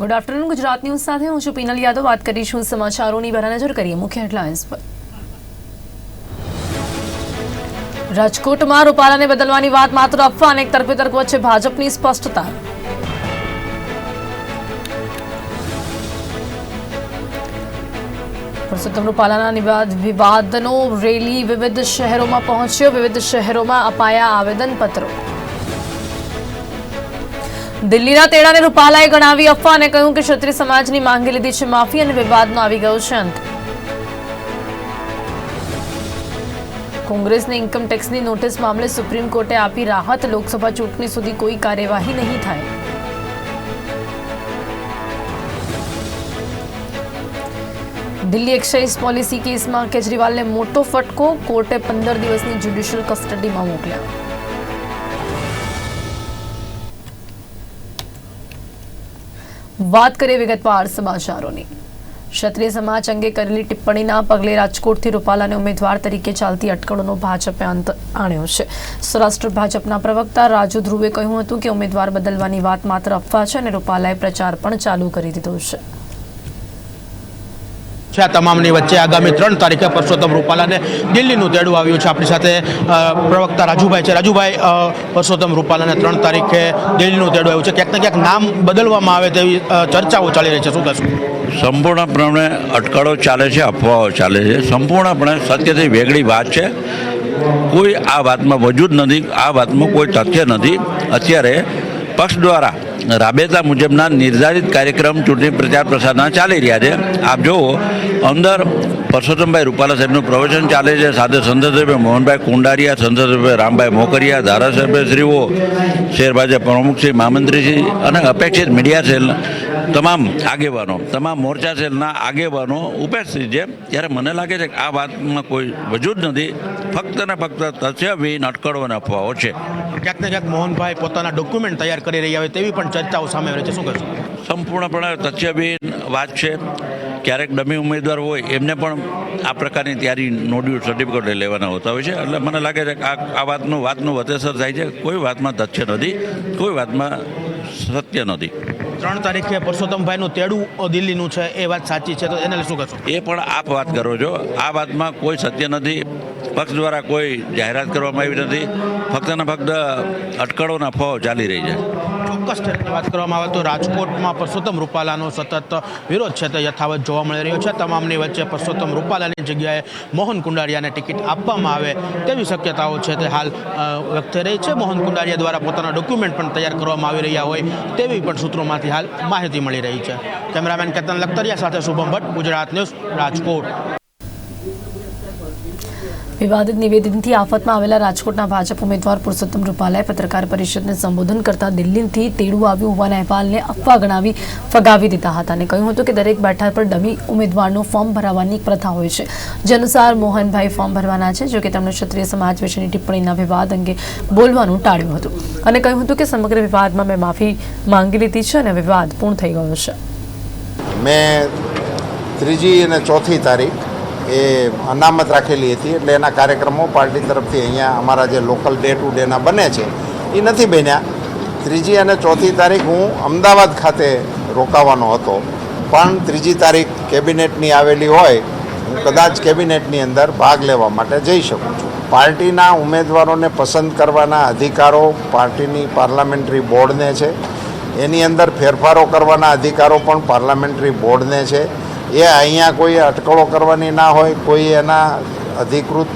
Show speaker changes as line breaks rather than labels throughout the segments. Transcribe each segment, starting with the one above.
Good afternoon Gujarat news સાથે હું છું પીનલ યાદવ. વાત કરીશું સમાચારોની. પર નજર કરીએ મુખ્ય હેડલાઇન્સ પર. રાજકોટમાં રૂપાલાને બદલવાની વાત માત્ર અફવા અને તર્ક વચ્ચે ભાજપની સ્પષ્ટતા. પુરુષોત્તમ રૂપાલાના નિવાદ વિવાદનો રેલી વિવિધ શહેરોમાં પહોંચ્યો. વિવિધ શહેરોમાં અપાયા આવેદનપત્રો. દિલ્હીના તેડાને રૂપાલાએ ગણાવી અફવા અને કહ્યું કે ક્ષત્રિય સમાજની માંગી લીધી છે માફી અને વિવાદનો આવી ગયો છે અંત. કોંગ્રેસને ઇન્કમટેક્સની નોટિસ મામલે સુપ્રીમ કોર્ટે આપી રાહત. લોકસભા ચૂંટણી સુધી કોઈ કાર્યવાહી નહીં થાય. દિલ્હી એક્સાઇઝ પોલિસી કેસમાં કેજરીવાલને મોટો ફટકો. કોર્ટે પંદર દિવસની જ્યુડિશિયલ કસ્ટડીમાં મોકલ્યા. વાત કરીએ વિગતવાર સમાચારોની. ક્ષત્રિય સમાજ અંગે કરેલી ટિપ્પણીના પગલે રાજકોટથી રૂપાલાને ઉમેદવાર તરીકે ચાલતી અટકળોનો ભાજપે અંત આણ્યો છે. સૌરાષ્ટ્ર ભાજપના પ્રવક્તા રાજુ ધ્રુવે કહ્યું હતું કે ઉમેદવાર બદલવાની વાત માત્ર અફવા છે અને રૂપાલાએ પ્રચાર પણ ચાલુ કરી દીધો છે.
છે આ તમામની વચ્ચે આગામી ત્રણ તારીખે પરસોત્તમ રૂપાલાને દિલ્હીનું તેડું આવ્યું છે. આપણી સાથે પ્રવક્તા રાજુભાઈ છે. રાજુભાઈ પરસોત્તમ રૂપાલાને ત્રણ તારીખે દિલ્હીનું તેડું આવ્યું છે. ક્યાંક ને ક્યાંક નામ બદલવામાં આવે તેવી ચર્ચાઓ ચાલી રહી છે. શું કહેશું?
સંપૂર્ણપણે અટકળો ચાલે છે, અફવાઓ ચાલે છે. સંપૂર્ણપણે સત્યથી વેગળી વાત છે. કોઈ આ વાતમાં વજૂદ નથી, આ વાતમાં કોઈ તથ્ય નથી. અત્યારે પક્ષ દ્વારા રાબેતા મુજબના નિર્ધારિત કાર્યક્રમ ચૂંટણી પ્રચાર પ્રસારના ચાલી રહ્યા છે. આપ જુઓ અંદર પરસોત્તમભાઈ રૂપાલા સાહેબનું પ્રવચન ચાલે છે. સાથે સંસદસભ્ય મોહનભાઈ કુંડારિયા સંસદસભ્ય રામભાઈ મોકરિયા ધારાસભ્યશ્રીઓ શેર ભાજપ પ્રમુખશ્રી મહામંત્રીશ્રી અને અપેક્ષિત મીડિયા સેલ તમામ આગેવાનો તમામ મોરચા સેલના આગેવાનો ઉપસ્થિત છે. ત્યારે મને લાગે છે કે આ વાતમાં કોઈ વજૂદ નથી. ફક્ત ને ફક્ત તથ્યવિહીન અટકળો અને અફવાઓ છે.
ક્યાંક ને ક્યાંક મોહનભાઈ પોતાના ડોક્યુમેન્ટ તૈયાર કરી રહ્યા હોય તેવી પણ ચર્ચાઓ સામે રહી છે. શું કહેશું?
સંપૂર્ણપણે તથ્યવિહીન વાત છે. ક્યારેક ડમી ઉમેદવાર હોય એમને પણ આ પ્રકારની તૈયારી નોડ્યુલ સર્ટિફિકેટ લેવાના હોતા હોય છે. એટલે મને લાગે છે કે આ આ વાતનું વાતનું વધેસર થાય છે. કોઈ વાતમાં તથ્ય નથી કોઈ વાતમાં સત્ય નથી.
ત્રણ તારીખે પરસોત્તમભાઈનું તેડું દિલ્હીનું છે એ વાત સાચી છે. તો એને શું કહેશો?
એ પણ આપ વાત કરો છો. આ વાતમાં કોઈ સત્ય નથી. પક્ષ દ્વારા કોઈ જાહેરાત કરવામાં આવી નથી. ફક્ત ને ફક્ત અટકળોના ફો ચાલી રહી છે.
ચોક્કસ વાત કરવામાં આવે તો રાજકોટમાં પરસોત્તમ રૂપાલાનો સતત વિરોધ છે તે યથાવત જોવા મળી રહ્યો છે. તમામની વચ્ચે પરસોત્તમ રૂપાલાની જગ્યાએ મોહન કુંડારિયાને ટિકિટ આપવામાં આવે તેવી શક્યતાઓ છે તે હાલ વ્યક્ત રહી છે. મોહન કુંડારિયા દ્વારા પોતાના ડોક્યુમેન્ટ પણ તૈયાર કરવામાં આવી રહ્યા હોય તેવી પણ સૂત્રોમાંથી હાલ માહિતી મળી રહી છે. કેમેરામેન કેતન લખતરિયા સાથે શુભમ ભટ્ટ, ગુજરાત ન્યૂઝ, રાજકોટ.
વિવાદિત નિવેદનથી આફતમાં આવેલા રાજકોટના ભાજપ ઉમેદવાર પુરુષોત્તમ રૂપાલાએ પત્રકાર પરિષદને સંબોધન કરતા દિલ્હીથી તેડું આવ્યું હોવાના અહેવાલને અફવા ગણાવી ફગાવી દીધા હતા અને કહ્યું હતું કે દરેક બેઠક પર ડમી ઉમેદવારનું ફોર્મ ભરાવવાની પ્રથા હોય છે. જે અનુસાર મોહનભાઈ ફોર્મ ભરવાના છે, જોકે તેમણે ક્ષત્રિય સમાજ વિશેની ટિપ્પણીના વિવાદ અંગે બોલવાનું ટાળ્યું હતું અને કહ્યું હતું કે સમગ્ર વિવાદમાં મેં માફી માંગી લીધી છે અને વિવાદ પૂર્ણ થઈ ગયો છે.
મેં ત્રીજી અને ચોથી તારીખ એ અનામત રાખેલી હતી એટલે એના કાર્યક્રમો પાર્ટી તરફથી અહીંયા અમારા જે લોકલ ડે ટુ ડેના બને છે, એ નથી બન્યા. ત્રીજી અને ચોથી તારીખ હું અમદાવાદ ખાતે રોકાવાનો હતો. પણ ત્રીજી તારીખ કેબિનેટની આવેલી હોય, હું કદાચ કેબિનેટની અંદર ભાગ લેવા માટે જઈ શકું છું. પાર્ટીના ઉમેદવારોને પસંદ કરવાના અધિકારો પાર્ટીની પાર્લામેન્ટરી બોર્ડને છે. એની અંદર ફેરફારો કરવાના અધિકારો પણ પાર્લામેન્ટરી બોર્ડને છે. એ અહીંયા કોઈ અટકળો કરવાની ના હોય, કોઈ એના અધિકૃત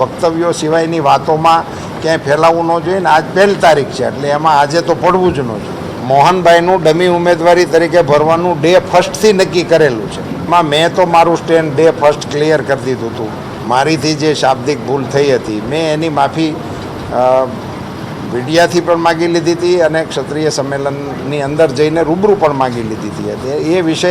વક્તવ્યો સિવાયની વાતોમાં ક્યાંય ફેલાવવું ન જોઈએ ને આજ પહેલી તારીખ છે, એટલે એમાં આજે તો પડવું જ ન જોઈએ. મોહનભાઈનું ડમી ઉમેદવારી તરીકે ભરવાનું ડે ફર્સ્ટથી નક્કી કરેલું છે. એમાં મેં તો મારું સ્ટેન્ડ ડે ફર્સ્ટ ક્લિયર કરી દીધું હતું. મારીથી જે શાબ્દિક ભૂલ થઈ હતી, મેં એની માફી મીડિયાથી પણ માગી લીધી હતી અને ક્ષત્રિય સંમેલનની અંદર જઈને રૂબરૂ પણ માગી લીધી હતી. એટલે એ વિષય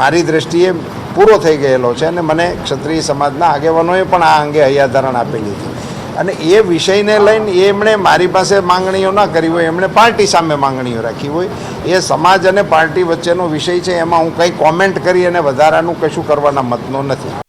મારી દ્રષ્ટિએ પૂરો થઈ ગયેલો છે અને મને ક્ષત્રિય સમાજના આગેવાનોએ પણ આ અંગે હૈયાધારણ આપેલી હતી. અને એ વિષયને લઈને એમણે મારી પાસે માંગણીઓ ના કરી હોય, એમણે પાર્ટી સામે માંગણીઓ રાખી હોય, એ સમાજ અને પાર્ટી વચ્ચેનો વિષય છે, એમાં હું કંઈ કોમેન્ટ કરી અને વધારાનું કશું કરવાના મતનો નથી.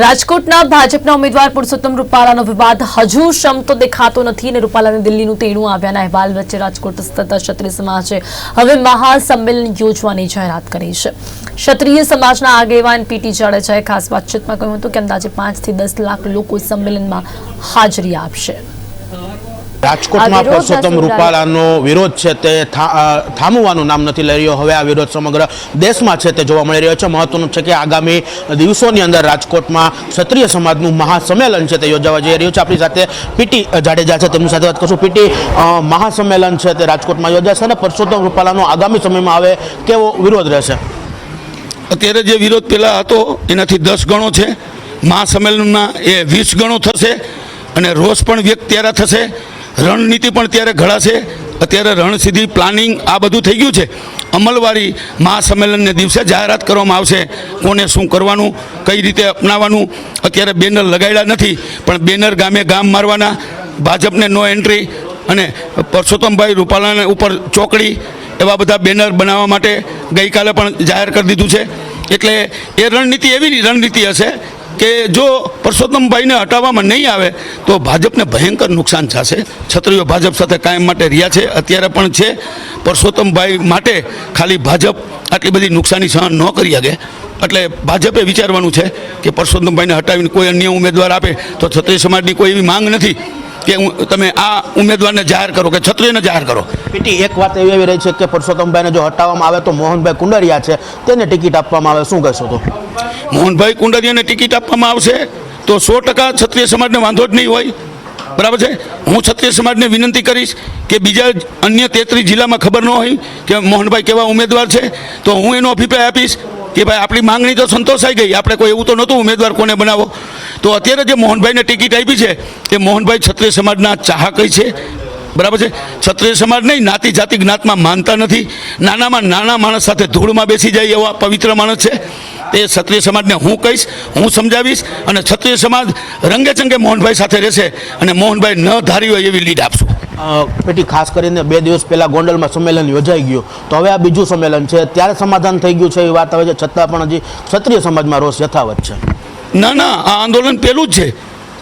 રાજકોટના ભાજપના ઉમેદવાર પુરુષોત્તમ રૂપાલાનો વિવાદ હજુ શમતો દેખાતો નથી અને રૂપાલાને દિલ્હીનું તેણું આવ્યાના અહેવાલ વચ્ચે રાજકોટ સ્થિત ક્ષત્રિય સમાજે હવે મહાસંમેલન યોજવાની જાહેરાત કરી છે. ક્ષત્રિય સમાજના આગેવાન પીટી જાડેજાએ ખાસ વાતચીતમાં કહ્યું હતું કે અંદાજે પાંચથી દસ લાખ લોકો સંમેલનમાં હાજરી આપશે.
રાજકોટમાં પરસોત્તમ રૂપાલાનો વિરોધ છે તે થામવાનું નામ નથી લઈ રહ્યો. હવે આ વિરોધ સમગ્ર દેશમાં છે તે જોવા મળી રહ્યો છે. મહત્વનું છે કે આગામી દિવસોની અંદર રાજકોટમાં ક્ષત્રિય સમાજનું મહાસંમેલન છે તે યોજાવા જઈ રહ્યું છે. આપણી સાથે પીટી જાડેજા છે. તેમની સાથે વાત કરશું. પીટી મહાસંમેલન છે તે રાજકોટમાં યોજાશે અને પરસોત્તમ રૂપાલાનો આગામી સમયમાં આવે કેવો વિરોધ રહેશે?
અત્યારે જે વિરોધ પહેલાં હતો એનાથી દસ ગણો છે. મહાસંમેલનમાં એ વીસ ગણો થશે અને રોષ પણ વ્યક્ત ત્યારે થશે. રણનીતિ પણ ત્યારે ઘડાશે. અત્યારે રણસિદ્ધિ પ્લાનિંગ આ બધું થઈ ગયું છે. અમલવારી મહાસંમેલનને દિવસે જાહેરાત કરવામાં આવશે. કોને શું કરવાનું, કઈ રીતે અપનાવવાનું, અત્યારે બેનર લગાડ્યા નથી, પણ બેનર ગામે ગામ મારવાના, ભાજપને નો એન્ટ્રી અને પરસોત્તમભાઈ રૂપાલાને ઉપર ચોકડી એવા બધા બેનર બનાવવા માટે ગઈકાલે પણ જાહેર કરી દીધું છે. એટલે એ રણનીતિ એવી રણનીતિ હશે કે જો પરસોત્તમભાઈને હટાવવામાં નહીં આવે, તો ભાજપને ભયંકર નુકસાન થશે. છત્રીઓ ભાજપ સાથે કાયમ માટે રહ્યા છે. અત્યારે પણ છે પરસોત્તમભાઈ માટે ખાલી ભાજપ આટલી બધી નુકસાની સહન ન કરી શકે. એટલે ભાજપે વિચારવાનું છે કે પરસોત્તમભાઈને હટાવીને કોઈ અન્ય ઉમેદવાર આપે, તો છત્રી સમાજની કોઈ એવી માંગ નથી. કે તમે આ ઉમેદવારને જાહેર કરો કે ક્ષત્રિયને જાહેર કરો?
પીટી એક વાત એવી આવી રહી છે કે પરસોત્તમભાઈને જો હટાવવામાં આવે તો મોહનભાઈ કુંડરિયા છે તેને ટિકિટ આપવામાં આવે. શું કહેશો તો?
મોહનભાઈ કુંડરિયાને ટિકિટ આપવામાં આવશે તો સો ટકા ક્ષત્રિય સમાજને વાંધો જ નહીં હોય. બરાબર છે? હું ક્ષત્રિય સમાજને વિનંતી કરીશ કે બીજા અન્ય તેત્રીસ જિલ્લામાં ખબર ન હોય કે મોહનભાઈ કેવા ઉમેદવાર છે. તો હું એનો અભિપ્રાય આપીશ. કે ભાઈ, આપણી માંગણી તો સંતોષાઈ ગઈ. આપણે કોઈ એવું તો નહોતું, ઉમેદવાર કોને બનાવો? તો અત્યારે જે મોહનભાઈને ટિકિટ આપી છે, એ મોહનભાઈ ક્ષત્રિય સમાજના ચાહકય છે. બરાબર છે? ક્ષત્રિય સમાજ નહીં, નાતી જાતિ જ્ઞાતમાં માનતા નથી. નાનામાં નાના માણસ સાથે ધૂળમાં બેસી જાય એવા પવિત્ર માણસ છે. તે ક્ષત્રિય સમાજને હું કહીશ હું સમજાવીશ અને ક્ષત્રિય સમાજ રંગે ચંગે મોહનભાઈ સાથે રહેશે અને મોહનભાઈ ન ધારી હોય એવી લીડ આપશું.
પેટી ખાસ કરીને બે દિવસ પહેલાં ગોંડલમાં સંમેલન યોજાઈ ગયું. તો હવે આ બીજું સંમેલન છે. ત્યારે સમાધાન થઈ ગયું છે એ વાત આવે છે. છતાં પણ હજી ક્ષત્રિય સમાજમાં રોષ યથાવત છે.
ના ના આ આંદોલન પહેલું જ છે.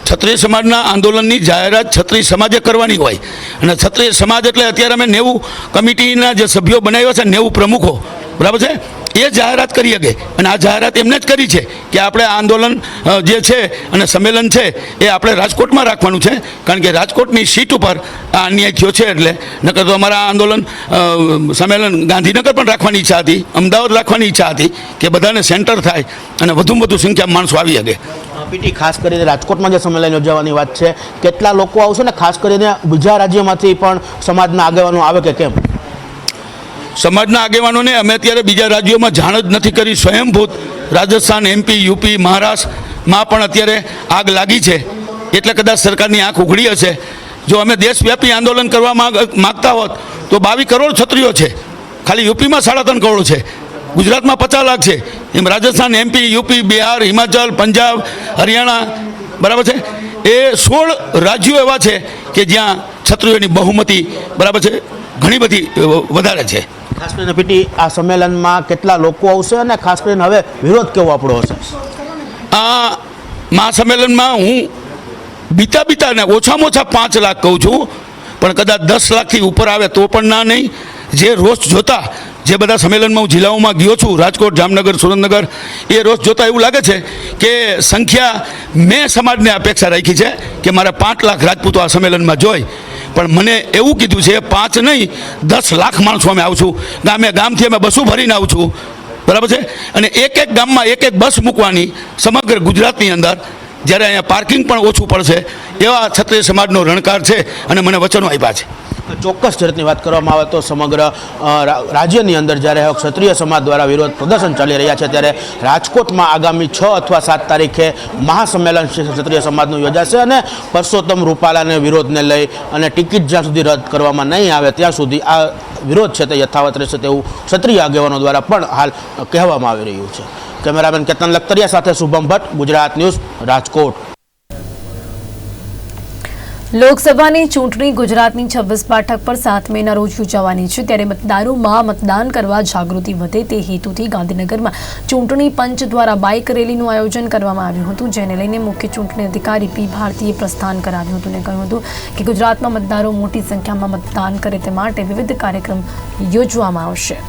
ક્ષત્રિય સમાજના આંદોલનની જાહેરાત ક્ષત્રિય સમાજે કરવાની હોય. અને ક્ષત્રિય સમાજ એટલે અત્યારે અમે નેવું કમિટીના જે સભ્યો બનાવ્યા છે નેવું પ્રમુખો. બરાબર છે? એ જાહેરાત કરી શકે. અને આ જાહેરાત એમને જ કરી છે કે આપણે આ આંદોલન જે છે અને સંમેલન છે એ આપણે રાજકોટમાં રાખવાનું છે. કારણ કે રાજકોટની સીટ ઉપર આ અન્યાય થયો છે એટલે નકર તો અમારા આંદોલન સંમેલન ગાંધીનગર પણ રાખવાની ઈચ્છા હતી, અમદાવાદ રાખવાની ઈચ્છા હતી કે બધાને સેન્ટર થાય અને વધુમાં વધુ સંખ્યામાં માણસો આવી શકે.
પીટી, ખાસ કરીને રાજકોટમાં જે સંમેલન યોજવાની વાત છે, કેટલા લોકો આવશે ને ખાસ કરીને બીજા રાજ્યમાંથી પણ સમાજના આગેવાનો આવે કે કેમ?
સમાજના આગેવાનોને અમે અત્યારે બીજા રાજ્યોમાં જાણ જ નથી કરી. સ્વયંભૂત રાજસ્થાન એમપી યુપી મહારાષ્ટ્રમાં પણ અત્યારે આગ લાગી છે. એટલે કદાચ સરકારની આંખ ઉઘડી હશે. જો અમે દેશવ્યાપી આંદોલન કરવા માંગ- માગતા હોત, તો બાવીસ કરોડ છત્રીઓ છે. ખાલી યુપીમાં સાડા ત્રણ કરોડ છે. ગુજરાતમાં પચાસ લાખ છે. એમ રાજસ્થાન એમપી યુપી બિહાર, હિમાચલ, પંજાબ, હરિયાણા, બરાબર છે? એ સોળ રાજ્યો એવા છે કે જ્યાં છત્રીઓની બહુમતી, બરાબર છે? ઘણી બધી વધારે છે.
ખાસ કરીને પીટી, આ સંમેલનમાં કેટલા લોકો આવશે અને ખાસ કરીને હવે વિરોધ કેવો આપણો હશે?
આ મહાસંમેલનમાં હું બીતા બીતાને ઓછામાં ઓછા પાંચ લાખ કહું છું, પણ કદાચ દસ લાખથી ઉપર આવે તો પણ ના નહીં. જે રોષ જોતા, જે બધા સંમેલનમાં હું જિલ્લાઓમાં ગયો છું, રાજકોટ, જામનગર, સુરેન્દ્રનગર, એ રોષ જોતા એવું લાગે છે કે સંખ્યા મેં સમાજને અપેક્ષા રાખી છે કે મારે પાંચ લાખ રાજપૂતો આ સંમેલનમાં જોઈ પણ મને એવું કીધું છે, પાંચ નહીં, દસ લાખ માણસો અમે આવું ગામે ગામથી અમે બસો ભરીને આવું છું. બરાબર છે? અને એક એક ગામમાં એક એક બસ મૂકવાની સમગ્ર ગુજરાતની અંદર જ્યારે અહીંયા પાર્કિંગ પણ ઓછું પડશે, એવા ક્ષત્રિય સમાજનો રણકાર છે અને મને વચનો આપ્યા છે.
ચોક્કસ રીતની વાત કરવામાં આવે તો સમગ્ર રાજ્યની અંદર જ્યારે ક્ષત્રિય સમાજ દ્વારા વિરોધ પ્રદર્શન ચાલી રહ્યા છે, ત્યારે રાજકોટમાં આગામી છ અથવા સાત તારીખે મહાસંમેલન ક્ષત્રિય સમાજનું યોજાશે અને પરસોત્તમ રૂપાલાને વિરોધને લઈ અને ટિકિટ જ્યાં સુધી રદ કરવામાં નહીં આવે, ત્યાં સુધી આ વિરોધ છે તે યથાવત રહેશે તેવું ક્ષત્રિય આગેવાનો દ્વારા પણ હાલ કહેવામાં આવી રહ્યું છે. કેમેરામેન કેતન લખતરિયા સાથે શુભમ ભટ્ટ, ગુજરાત ન્યૂઝ, રાજકોટ.
લોકસભાની ચૂંટણી ગુજરાતની છવ્વીસ બેઠક પર સાત મેના રોજ યોજાવાની છે. ત્યારે મતદારોમાં મતદાન કરવા જાગૃતિ વધે તે હેતુથી ગાંધીનગરમાં ચૂંટણી પંચ દ્વારા બાઇક રેલીનું આયોજન કરવામાં આવ્યું હતું, જેને લઈને મુખ્ય ચૂંટણી અધિકારી પી. ભારતીએ પ્રસ્થાન કરાવ્યું હતું અને કહ્યું હતું કે ગુજરાતમાં મતદારો મોટી સંખ્યામાં મતદાન કરે તે માટે વિવિધ કાર્યક્રમ યોજવામાં આવશે.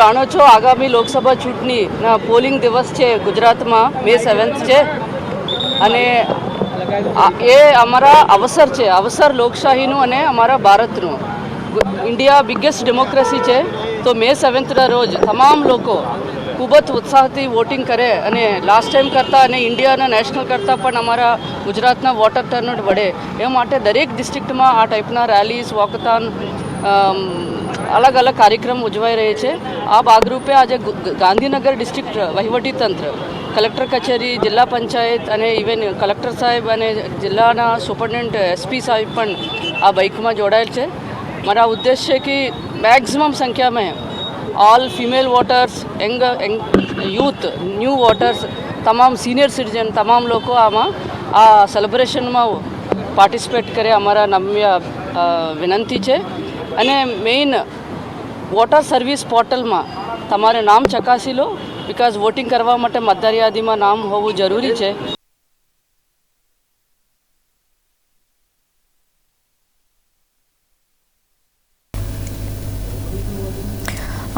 જાણો છો, આગામી લોકસભા ચૂંટણીના પોલિંગ દિવસ છે, ગુજરાતમાં, મે સેવન્થ છે. અને એ અમારા અવસર છે, અવસર લોકશાહીનું અને અમારા ભારતનું. ઇન્ડિયા બિગેસ્ટ ડેમોક્રેસી છે, તો મે સેવન્થના રોજ તમામ લોકો ખૂબ જ ઉત્સાહથી વોટિંગ કરે અને લાસ્ટ ટાઈમ કરતાં અને ઇન્ડિયાના નેશનલ કરતાં પણ અમારા ગુજરાતના વોટર ટર્નઆઉટ વધે એ માટે દરેક ડિસ્ટ્રિક્ટમાં આ ટાઈપના રેલીઝ વોકથાન અલગ અલગ કાર્યક્રમ ઉજવાઈ રહે છે. આ ભાગરૂપે આજે ગાંધીનગર ડિસ્ટ્રિક્ટ વહીવટીતંત્ર કલેક્ટર કચેરી, જિલ્લા પંચાયત અને ઇવન કલેક્ટર સાહેબ અને જિલ્લાના સુપરિન્ટેન્ડન્ટ એસપી સાહેબ પણ આ બાઇકમાં જોડાયેલ છે. મારા ઉદ્દેશ છે કે મેક્ઝિમમ સંખ્યામાં all female voters young youth new voters તમામ સિનિયર સિટીઝન તમામ લોકો આમાં આ સેલિબ્રેશનમાં પાર્ટિસિપેટ કરે અમારા નમ્ય વિનંતી છે. અને મેઇન વોટર સર્વિસ પોર્ટલમાં તમારે નામ ચકાસી લો બિકોઝ વોટિંગ કરવા માટે મતદાર યાદીમાં નામ હોવું જરૂરી છે.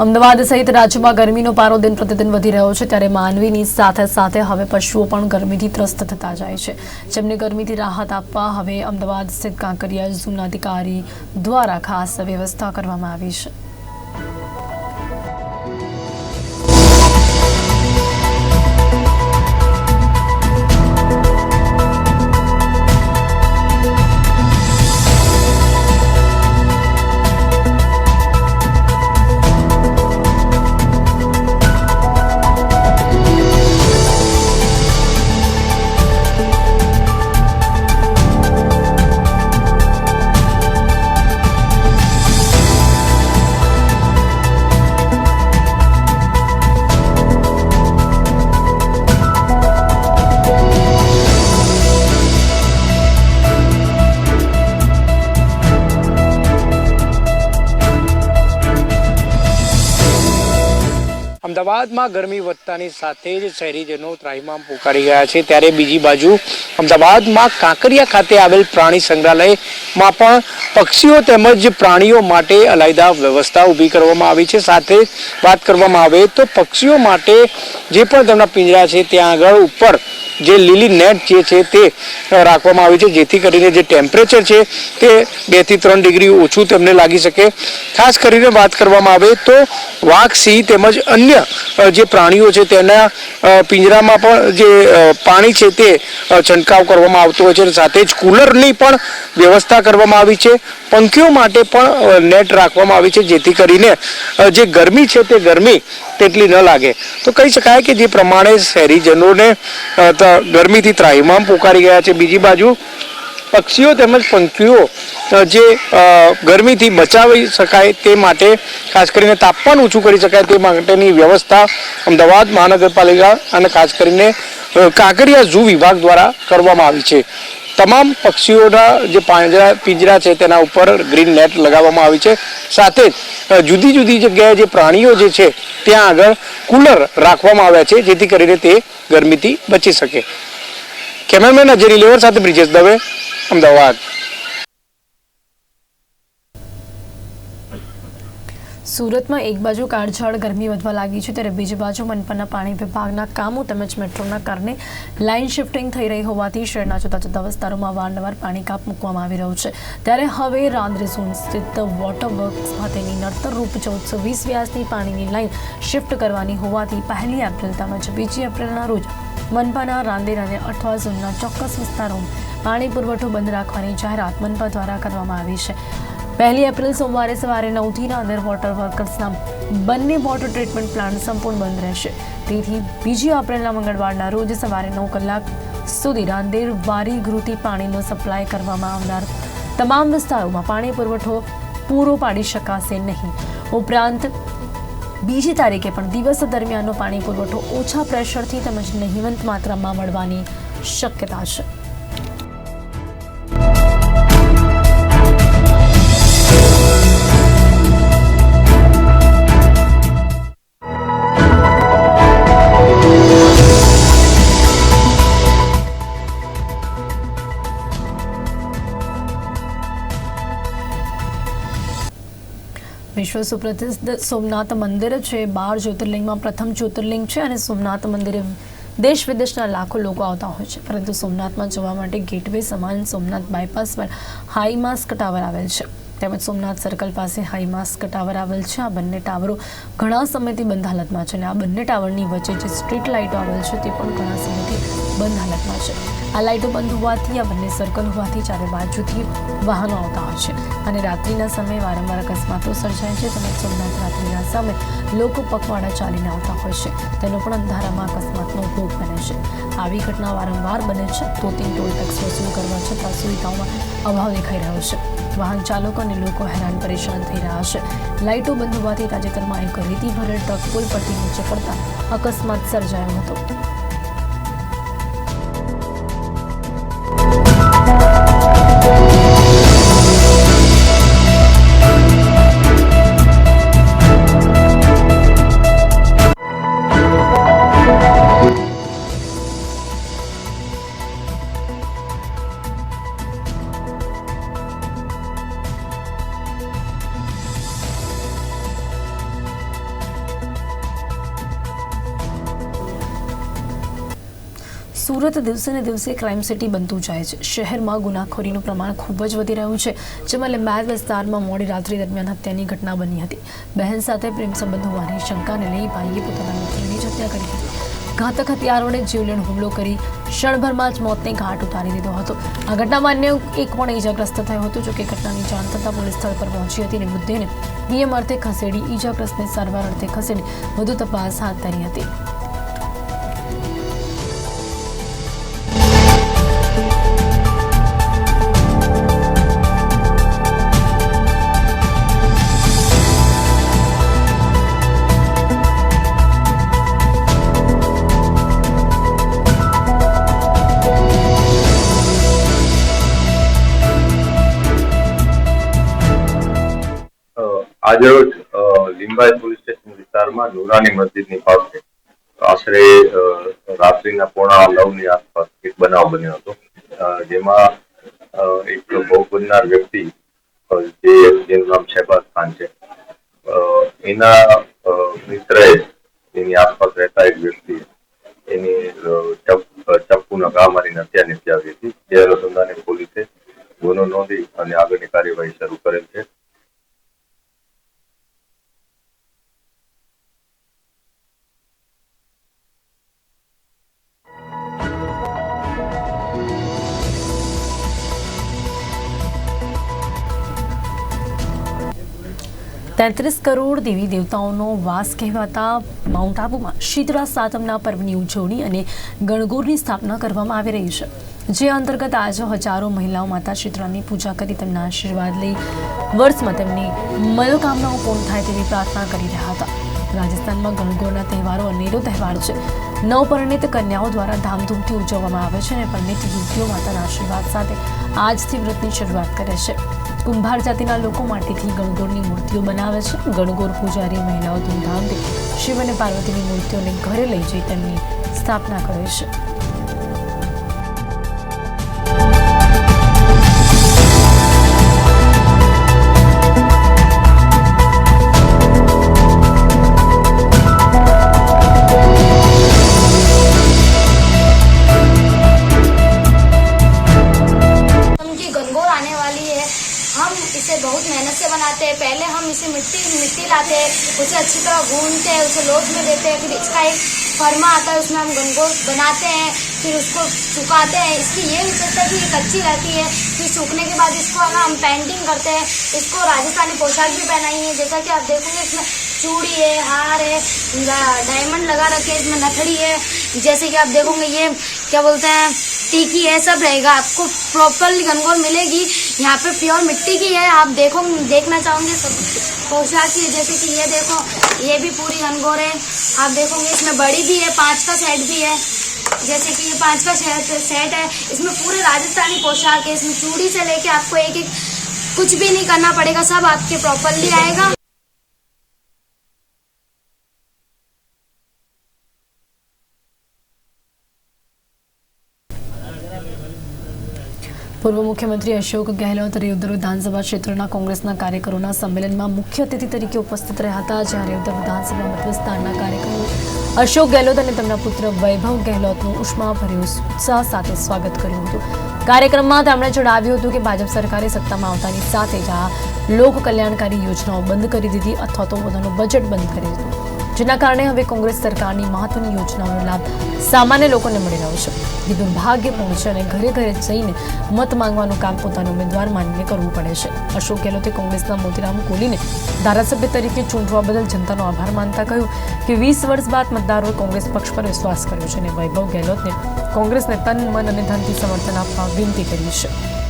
અમદાવાદ સહિત રાજ્યમાં ગરમીનો પારો દિન પ્રતિદિન વધી રહ્યો છે ત્યારે માનવીની સાથે સાથે હવે પશુઓ પણ ગરમીથી ત્રસ્ત થતા જાય છે. જેમને ગરમીથી રાહત આપવા હવે અમદાવાદ સ્થિત કાંકરિયા ઝૂના અધિકારી દ્વારા ખાસ વ્યવસ્થા કરવામાં આવી છે.
અમદાવાદમાં ગરમી વધતાની સાથે જ શહેરીજનો ત્રાહિમામ પોકારી ગયા છે. ત્યારે બીજી બાજુ અમદાવાદમાં કાંકરિયા ખાતે આવેલ પ્રાણી સંગ્રહાલયમાં પણ પક્ષીઓ તેમજ પ્રાણીઓ માટે અલાયદા વ્યવસ્થા ઊભી કરવામાં આવી છે. સાથે વાત કરવામાં આવે તો પક્ષીઓ માટે જે પણ તેમના પિંજરા છે, ત્યાં આગળ ઉપર જે લીલી નેટ જે છે તે રાખવામાં આવી છે, જેથી કરીને જે ટેમ્પરેચર છે તે બેથી ત્રણ ડિગ્રી ઓછું તેમને લાગી શકે. ખાસ કરીને વાત કરવામાં આવે તો વાઘ, સિંહ તેમજ અન્ય જે પ્રાણીઓ છે તેના પિંજરામાં પણ જે પાણી છે તે છંટકાવ કરવામાં આવતો હોય છે સાથે જ કુલરની પણ વ્યવસ્થા કરવામાં આવી છે. પંખીઓ માટે પણ નેટ રાખવામાં આવી છે, જેથી કરીને જે ગરમી છે તે ગરમી તેટલી ન લાગે. તો કહી શકાય કે જે પ્રમાણે શહેરીજનોને ગરમીથી ત્રાહિમામ પોકારી ગયા છે. બીજી બાજુ, પક્ષીઓ તેમજ પંખીઓ જે ગરમીથી બચાવી શકાય તે માટે, ખાસ કરીને તાપમાન ઓછું કરી શકાય તે માટેની વ્યવસ્થા અમદાવાદ મહાનગરપાલિકા અને ખાસ કરીને કાંકરિયા ઝૂ વિભાગ દ્વારા કરવામાં આવી છે. તમામ પક્ષીઓના જે પાંજરા, પિંજરા છે તેના ઉપર ગ્રીન નેટ લગાવવામાં આવી છે. સાથે જ જુદી જુદી જગ્યાએ જે પ્રાણીઓ જે છે, ત્યાં આગળ કુલર રાખવામાં આવ્યા છે, જેથી કરીને તે ગરમીથી બચી શકે. કેમેરામેન અજય લેવર સાથે બ્રિજેશ દવે, અમદાવાદ.
સુરતમાં એક બાજુ કાળઝાળ ગરમી વધવા લાગી છે ત્યારે બીજી બાજુ મનપાના પાણી વિભાગના કામો તેમજ મેટ્રોના કારણે લાઇન શિફ્ટિંગ થઈ રહી હોવાથી શહેરના જુદા જુદા વિસ્તારોમાં વારંવાર પાણી કાપ મૂકવામાં આવી રહ્યું છે. ત્યારે હવે રાંદ્રી ઝોન સ્થિત વોટર વર્ક્સ ખાતેની નડતરરૂપ ચૌદસો વીસ વ્યાસની પાણીની લાઇન શિફ્ટ કરવાની હોવાથી પહેલી એપ્રિલ તેમજ બીજી એપ્રિલના રોજ મનપાના રાંદેર અને અઠવા ઝોનના ચોક્કસ વિસ્તારોમાં પાણી પુરવઠો બંધ રાખવાની જાહેરાત મનપા દ્વારા કરવામાં આવી છે. પહેલી એપ્રિલ સોમવારે સવારે નવથી અંદર વોટર વર્કર્સના બંને વોટર ટ્રીટમેન્ટ પ્લાન્ટ સંપૂર્ણ બંધ રહેશે. તેથી બીજી એપ્રિલના મંગળવારના રોજ સવારે નવ કલાક સુધી રાંદેર, વારી ગૃહથી પાણીનો સપ્લાય કરવામાં આવનાર તમામ વિસ્તારોમાં પાણી પુરવઠો પૂરો પાડી શકાશે નહીં. ઉપરાંત, બીજી તારીખે પણ દિવસ દરમિયાનનો પાણી પુરવઠો ઓછા પ્રેશરથી તેમજ નહિવંત માત્રામાં મળવાની શક્યતા છે. વિશ્વ સુપ્રસિદ્ધ સોમનાથ મંદિર છે. બાર જ્યોતિર્લિંગમાં પ્રથમ જ્યોતિર્લિંગ છે અને સોમનાથ મંદિરે દેશ વિદેશના લાખો લોકો આવતા હોય છે. પરંતુ સોમનાથમાં જવા માટે ગેટવે સમાન સોમનાથ બાયપાસ પર હાઈ માસ્ક ટાવર આવેલ છે. તેમજ સોમનાથ સર્કલ પાસે હાઈમાસ્ક ટાવર આવેલ છે. આ બંને ટાવરો ઘણા સમયથી બંધ હાલતમાં છે અને આ બંને ટાવરની વચ્ચે જે સ્ટ્રીટ લાઇટો આવેલ છે તે પણ ઘણા સમયથી બંધ હાલતમાં છે. આ લાઇટો બંધ હોવાથી, આ બંને સર્કલ હોવાથી ચારે બાજુથી વાહનો આવતા હોય છે અને રાત્રિના સમયે વારંવાર અકસ્માતો સર્જાય છે. તેમજ સોમનાથ રાત્રિના સમયે લોકો પગવાડા ચાલીને આવતા હોય છે. તેનો પણ અંધારામાં અકસ્માતનો ભોગ બને છે. આવી ઘટના વારંવાર બને છે. તોતિંગ ટોલ ટેક્સ વસૂલ કરવા છતાં સુવિધાઓમાં અભાવ દેખાઈ રહ્યો છે. વાહન ચાલકો અને લોકો હેરાન પરેશાન થઈ રહ્યા છે. લાઇટો બંધ હોવાથી તાજેતરમાં એક રેતી ભરેલ ટ્રક પુલ પરથી નીચે પડતા અકસ્માત સર્જાયો હતો. સુરત દિવસે ને દિવસે ક્રાઇમ સિટી બનતું જાય છે. શહેરમાં ગુનાખોરીનું પ્રમાણ ખૂબ જ વધી રહ્યું છે, જેમાં લીંબાયત વિસ્તારમાં મોડી રાત્રિ દરમિયાન હત્યાની ઘટના બની હતી. બહેન સાથે પ્રેમ સંબંધ હોવાની શંકાને લઈ ભાઈએ પોતાના મિત્રની જ હત્યા કરી હતી. ઘાતક હથિયારોને જીવલેણ હુમલો કરી ક્ષણભરમાં જ મોતને ઘાટ ઉતારી દીધો હતો. આ ઘટનામાં અન્ય એક પણ ઈજાગ્રસ્ત થયો હતો, જોકે ઘટનાની જાણ થતાં પોલીસ સ્થળ પર પહોંચી હતી અને મુદ્દેને નિયમ અર્થે ખસેડી, ઈજાગ્રસ્તને સારવાર અર્થે ખસેડી વધુ તપાસ હાથ ધરી હતી.
આજરોજ લીંબાયત પોલીસ સ્ટેશન વિસ્તારમાં નુરાની મસ્જિદની પાસે આશરે રાત્રિના પોણા નવની આસપાસ એક બનાવ બન્યો હતો. જેમાં એક ભોગ બનનાર વ્યક્તિ જે જેનું નામ શહેબાઝ ખાન છે એના મિત્રએ એની આસપાસ રહેતા એક વ્યક્તિ એની ચપ્પુનો ચપ- ચપ્પુના ઘા મારીને હત્યા નીપજાવી હતી. જે અનુસંધાને પોલીસે ગુનો નોંધી અને આગળની કાર્યવાહી શરૂ કરેલ છે.
તેત્રીસ કરોડ દેવી દેવતાઓનો વાસ કહેવાતા માઉન્ટ આબુમાં શીતળા સાતમના પર્વની ઉજવણી અને ગણગોરની સ્થાપના કરવામાં આવી રહી છે. જે અંતર્ગત આજે હજારો મહિલાઓ માતા શીતળાની પૂજા કરી તેમના આશીર્વાદ લઈ વર્ષમાં તેમની મનોકામનાઓ પૂર્ણ થાય તેવી પ્રાર્થના કરી રહ્યા હતા. રાજસ્થાનમાં ગણગોરના તહેવારો અનેરો તહેવાર છે. નવપરિણિત કન્યાઓ દ્વારા ધામધૂમથી ઉજવવામાં આવે છે અને પરિણિત યુવતીઓ માતાના આશીર્વાદ સાથે આજથી વ્રતની શરૂઆત કરે છે. કુંભાર જાતિના લોકો માટીથી ગણગોરની મૂર્તિઓ બનાવે છે. ગણગોર પૂજારી મહિલાઓ ધૂમધામથી શિવ અને પાર્વતીની મૂર્તિઓને ઘરે લઈ જઈ તેમની સ્થાપના કરે છે.
अच्छी तरह भूनते हैं, उसे लोट में देते हैं, फिर इसका एक फर्मा आता है, उसमें हम गंगोर बनाते हैं, फिर उसको सुखाते हैं। इसकी ये विशेषता है कि ये कच्ची रहती है फिर सूखने के बाद इसको है ना हम पेंटिंग करते हैं, इसको राजस्थानी पोशाक भी पहनाई है। जैसा कि आप देखोगे, इसमें चूड़ी है, हार है, डायमंड लगा रखे हैं, इसमें नथड़ी है। जैसे कि आप देखोगे, ये क्या बोलते हैं टीकी है, सब रहेगा। आपको प्रॉपरली गनगोर मिलेगी। यहाँ पे प्योर मिट्टी की है। आप देखो, देखना चाहोगे सब पोशाक की, जैसे कि ये देखो, ये भी पूरी गनगोर है। आप देखोगे, इसमें बड़ी भी है पाँच का सेट भी है। जैसे कि ये पाँच का सेट सेट है। इसमें पूरे राजस्थानी पोशाक है। इसमें चूड़ी से लेके आपको एक एक कुछ भी नहीं करना पड़ेगा। सब आपके प्रॉपरली आएगा।
પૂર્વ મુખ્યમંત્રી અશોક ગેહલોત રેવદર વિધાનસભા ક્ષેત્રના કોંગ્રેસના કાર્યકરોના સંમેલનમાં મુખ્ય અતિથિ તરીકે ઉપસ્થિત રહ્યા હતા. જ્યાં રેવદર વિધાનસભા મતવિસ્તારના કાર્યકરો અશોક ગેહલોત અને તેમના પુત્ર વૈભવ ગેહલોતનું ઉષ્માભર્યું ઉત્સાહ સાથે સ્વાગત કર્યું હતું. કાર્યક્રમમાં તેમણે જણાવ્યું હતું કે ભાજપ સરકારે સત્તામાં આવતાની સાથે જ આ લોક કલ્યાણકારી યોજનાઓ બંધ કરી દીધી અથવા તો પોતાનું બજેટ બંધ કરી દીધું. જેના કારણે હવે કોંગ્રેસ સરકારની મહત્વની યોજનાઓનો લાભ સામાન્ય લોકોને મળી રહ્યો છે. જે દુર્ભાગ્યપૂર્ણ છે અને ઘરે ઘરે જઈને મત માંગવાનું કામ પોતાનો ઉમેદવાર માનીને કરવું પડે છે. અશોક ગેહલોતે કોંગ્રેસના મોતીરામ કોહલીને ધારાસભ્ય તરીકે ચૂંટવા બદલ જનતાનો આભાર માનતા કહ્યું કે વીસ વર્ષ બાદ મતદારોએ કોંગ્રેસ પક્ષ પર વિશ્વાસ કર્યો છે અને વૈભવ ગેહલોતને કોંગ્રેસને તન, મન અને ધનથી સમર્થન આપવા વિનંતી કરી છે.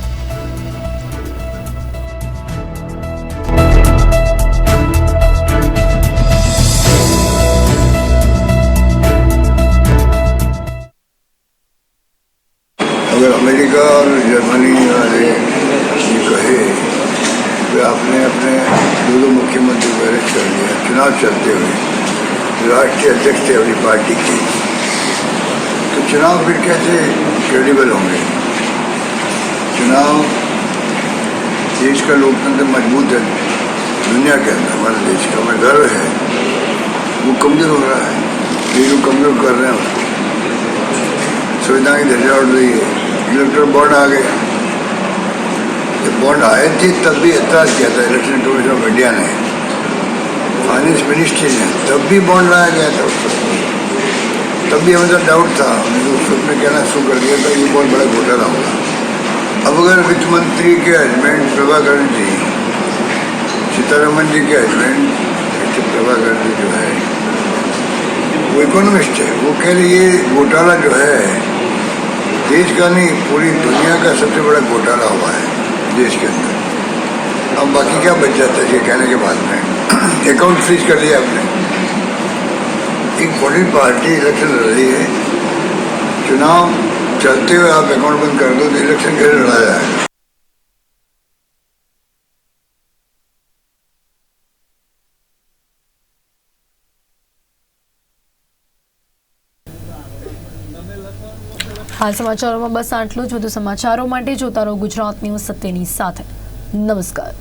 पार्टी की। तो चुनाव फिर कैसे क्रेडिबल होंगे? चुनाव देश का लोकतंत्र मज़बूत है। दुनिया के अंदर, हमारे देश का हमें गर्व है। वो कमज़ोर हो रहा है। ये लोग कमज़ोर कर रहे हैं। उसको सुविधा की दर्जा उठ रही है। इलेक्ट्रल बॉन्ड आ गया जब बॉन्ड आए थे, तब भी एतराज़ किया था। इलेक्शन कमीशन ऑफ़ इंडिया ने। फाइनेंस मिनिस्ट्री ने, तब भी बॉन्ड लाया गया था। उस वक्त। तब भी हमें डाउट था। तो उस वक्त में कहना शुरू कर दिया था, ये बहुत बड़ा घोटाला होगा अब अगर वित्त मंत्री के हस्बैंड प्रभाकरण जी, सीतारमन जी के मिस्टर प्रभाकरण जी जो है, वो इकोनॉमिस्ट है, वो कह रही, ये घोटाला जो है, देश का नहीं, पूरी दुनिया का सबसे बड़ा घोटाला हुआ है, देश के अंदर। अब बाकी क्या बच जाता है? ये कहने के बाद में। अकाउंट फ्रीज कर लिया आपने। एक बड़ी पार्टी इलेक्शन लड़ रही है चुनाव चलते हुए आप अकाउंट बंद कर दो तो इलेक्शन कैसे लड़ा जाएगा
હાલ સમાચારોમાં બસ આટલું જ વધુ સમાચારો માટે જોતા રહો ગુજરાત ન્યૂઝ સત્યની સાથે નમસ્કાર